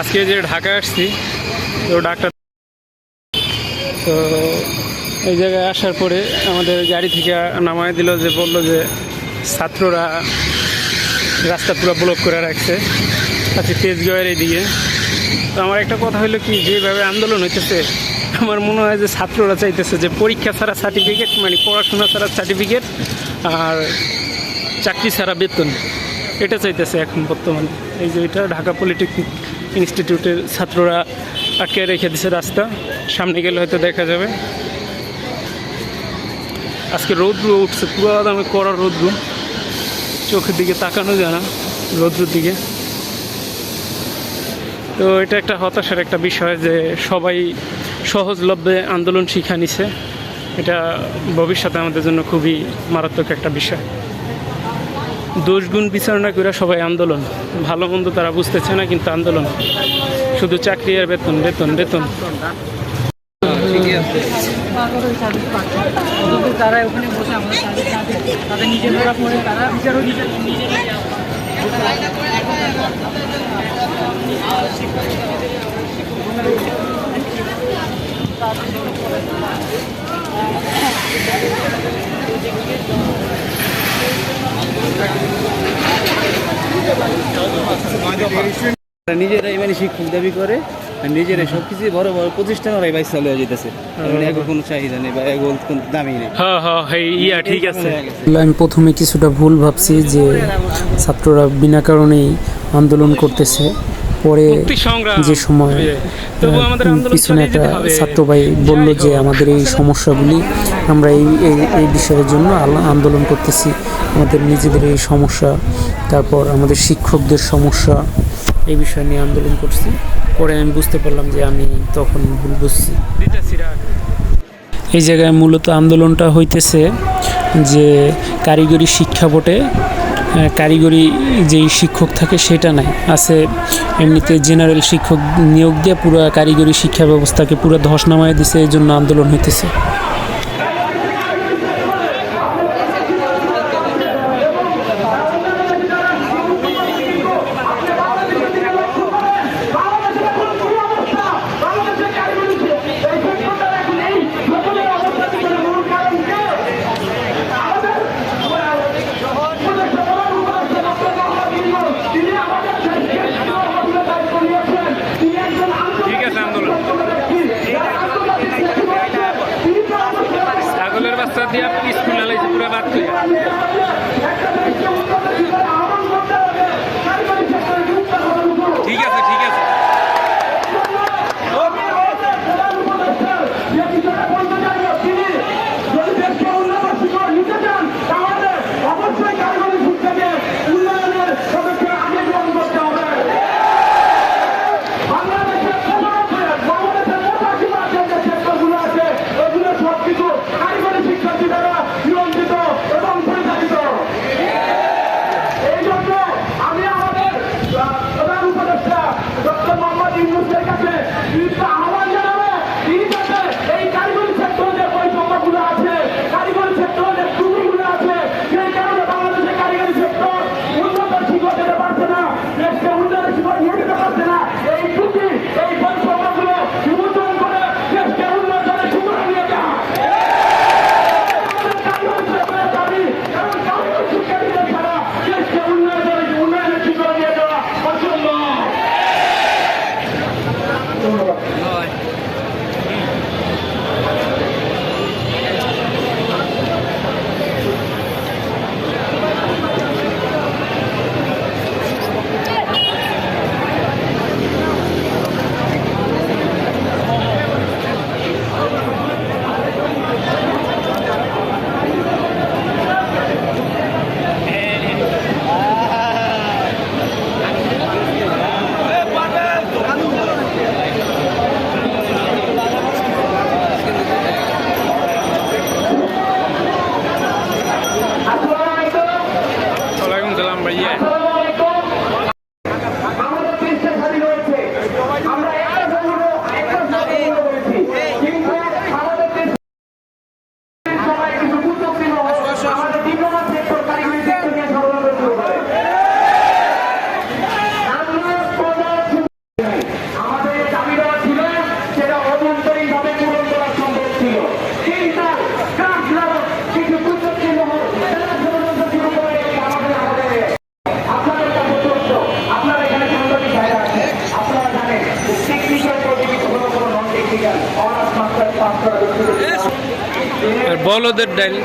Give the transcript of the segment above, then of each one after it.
আজকে যে ঢাকা আসছি, তো ডাক্তার তো এই জায়গায় আসার পরে আমাদের গাড়ি থেকে নামায় দিল যে, বলল যে ছাত্ররা রাস্তা পুরো ব্লক করে রাখছে, আজকে তেজগাঁয়ের এইদিকে তো আমার একটা কথা হলো কি, যেভাবে আন্দোলন হইতেছে, আমার মনে হয় যে ছাত্ররা চাইতেছে যে পরীক্ষা ছাড়া সার্টিফিকেট মানে পড়াশোনা ছাড়া সার্টিফিকেট আর চাকরি ছাড়া বেতন। এটা চাইতেছে এখন বর্তমানে। এই যে এটা ঢাকা পলিটেকনিক ইনস্টিটিউটের ছাত্ররা আটকে রেখে দিছে রাস্তা। সামনে গেলে হয়তো দেখা যাবে। আজকে রৌদ্র উঠছে, পুরো দামে কড়া রৌদ্র। চোখের দিকে তাকানো যায় না রৌদ্রের দিকে। তো এটা একটা হতাশার একটা বিষয় যে সবাই সহজলভ্যে আন্দোলন শিখা নিছে। এটা ভবিষ্যতে আমাদের জন্য খুবই মারাত্মক একটা বিষয়। দোষগুণ বিচারণা করে সবাই আন্দোলন। ভালো মন্দ তারা বুঝতেছে না, কিন্তু আন্দোলন। শুধু চাকরি আর বেতন বেতন বেতন। তারা ওখানে নিজেরাই মানে শিক্ষক দাবি করে আর নিজেরাই সব কিছু বড় বড় প্রতিষ্ঠান ওরাই বাইশ চালু হয়ে যেতেছে মানে কোনো চাহিদা নেই বা এখন কোনো দামি নেই। হ্যাঁ হ্যাঁ হ্যাঁ ইয়া ঠিক আছে। আমি প্রথমে কিছুটা ভুল ভাবছি যে ছাত্ররা বিনা কারণেই আন্দোলন করতেছে। পরে যে সময় পিছনে একটা। ছাত্র ভাই বলল যে আমাদের এই সমস্যাগুলি আমরা এই এই- এই বিষয়ের জন্য আন্দোলন করতেছি। আমাদের নিজেদের এই সমস্যা তারপর আমাদের শিক্ষকদের সমস্যা এই বিষয় নিয়ে আন্দোলন করছি। পরে আমি বুঝতে পারলাম যে আমি তখন ভুল বুঝছি। এই জায়গায় মূলত আন্দোলনটা হইতেছে যে কারিগরি শিক্ষা বোর্ডে কারিগরি যেই শিক্ষক থাকে সেটা নাই। আছে এমনিতে জেনারেল শিক্ষক নিয়োগ দিয়ে পুরো কারিগরি শিক্ষা ব্যবস্থাকে পুরো ধস নামায় দিছে এই জন্য আন্দোলন হইতেছে। বাচ্চা দিয়ে আপনি স্কুল আলাইছে পুরো বাদ বলদের ডাইল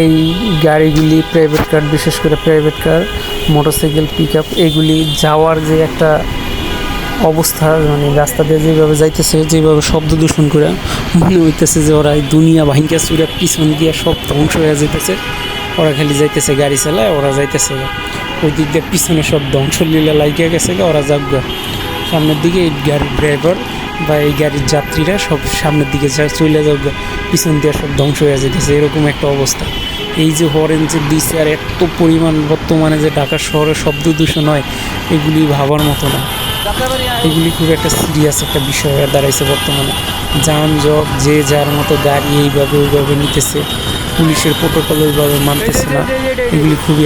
এই গাড়িগুলি প্রাইভেট কার বিশেষ করে private car motorcycle pick up এগুলি যাওয়ার যে একটা অবস্থা মানে রাস্তা দিয়ে যেভাবে যাইতেছে, যেভাবে শব্দ দূষণ করে মনে হইতেছে যে ওরা দুনিয়া ভাঙ্গা চুরা পিছন দিয়ে সব ধ্বংস হয়ে যাইতেছে। ওরা খালি যাইতেছে গাড়ি চালায় ওরা যাইতেছে ওই দিক দিয়ে পিছনে সব ধ্বংস লীলা লাগিয়ে গেছে ওরা যাক। সামনের দিকে এই গাড়ির ড্রাইভার বা এই গাড়ির যাত্রীরা সব সামনের দিকে চলে গা, পিছন দিয়ে সব ধ্বংস হয়ে যেতেছে এরকম একটা অবস্থা। এই যে হরেন যে দিচ্ছে আর এত পরিমাণ বর্তমানে যে ঢাকা শহরে শব্দ দূষণ হয় এগুলি ভাবার মতো না। এগুলি খুব একটা সিরিয়াস একটা বিষয় হয়ে দাঁড়াইছে বর্তমানে। যানজট, যে যার মতো গাড়ি এইভাবে ওইভাবে নিতেছে, পুলিশের প্রোটোকল ওইভাবে মানতেছে না, এগুলি খুবই